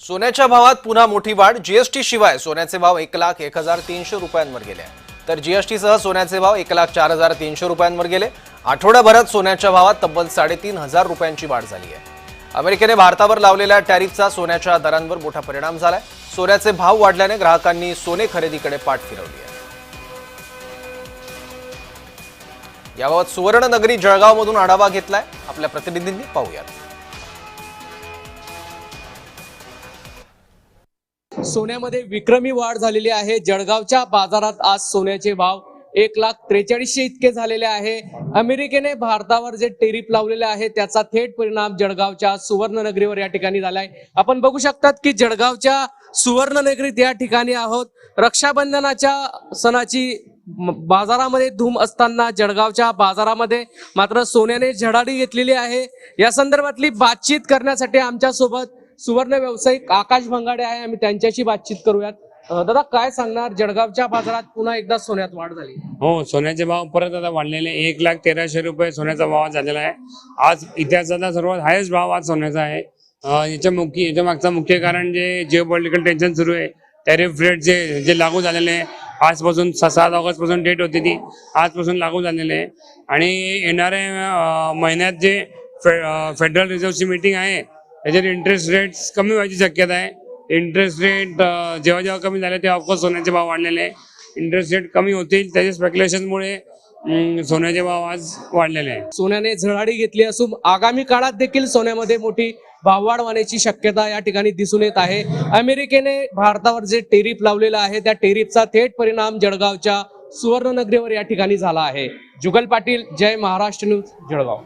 सोन्याच्या भावात पुन्हा मोठी वाढ. जीएसटी शिवाय सोन्याचे भाव एक लाख एक हजार तीनशे रुपयांवर गेले. तर जीएसटीसह सोन्याचे भाव एक लाख चार हजार तीनशे रुपयांवर गेले. आठवड्याभरात सोन्याच्या भावात तब्बल साडेतीन हजार रुपयांची वाढ झाली आहे. अमेरिकेने भारतावर लावलेल्या टॅरिफचा सोन्याच्या दरांवर मोठा परिणाम झालाय. सोन्याचे भाव वाढल्याने ग्राहकांनी सोने खरेदीकडे पाठ फिरवली आहे. याबाबत सुवर्णनगरी जळगावमधून आढावा घेतलाय. आपल्या प्रतिनिधींनी पाहूयात. सोन्यामध्ये विक्रमी वाढ झालेली आहे. जळगावच्या बाजारात आज सोन्याचे भाव एक लाख त्रेचाळीसशे इतके झालेले आहे. अमेरिकेने भारतावर जे टेरिप लावलेले आहे त्याचा थेट परिणाम जळगावच्या सुवर्णनगरीवर या ठिकाणी झालाय. आपण बघू शकतात की जळगावच्या सुवर्णनगरीत या ठिकाणी आहोत. रक्षाबंधनाच्या सणाची बाजारामध्ये धूम असताना जळगावच्या बाजारामध्ये मात्र सोन्याने झडाडी घेतलेली आहे. या संदर्भातली बातचीत करण्यासाठी आमच्यासोबत सुवर्ण व्यावसायिक आकाश भंगाडे आहे. आम्ही त्यांच्याशी बातचीत करूयात. अं, दादा काय सांगणार? जळगावच्या बाजारात पुन्हा एकदा सोन्यात वाढ झाली. हो सोन्याचे भाव परत आता वाढलेले. एक लाख तेराशे रुपये सोन्याचा भाव झालेला आहे. आज इतिहासातला सर्वात हायेस्ट भाव आज सोन्याचा आहे. अं, याच्या मुख्य याच्या मागचं मुख्य कारण जे जिओ पॉलिटिकल टेन्शन सुरू आहे टॅरिफ रेट जे जे लागू झालेले आहे आजपासून सहा सात ऑगस्टपासून डेट होती ती आजपासून लागू झालेले आहे. आणि येणाऱ्या अं, महिन्यात जे फे- फेडरल रिझर्वची मीटिंग आहे त्याच्यात इंटरेस्ट रेट्स कमी व्हायची शक्यता आहे. इंटरेस्ट रेट जेव्हा जेव्हा कमी झाले तेव्हा ऑफकोर्स सोन्याचे भाव वाढलेले आहे. इंटरेस्ट रेट कमी होतील त्याच्या स्पेक्युलेशनमुळे सोन्याचे भाव आज वाढलेले आहे सोन्याने झळाडी घेतली असून आगामी काळात देखील सोन्यामध्ये मोठी भाववाढ होण्याची शक्यता या ठिकाणी दिसून येत आहे. अमेरिकेने भारतावर जे टेरिफ लावलेलं आहे त्या टेरिफचा थेट परिणाम जळगावच्या सुवर्णनगरीवर या ठिकाणी झाला आहे. जुगल पाटील जय महाराष्ट्र न्यूज जळगाव.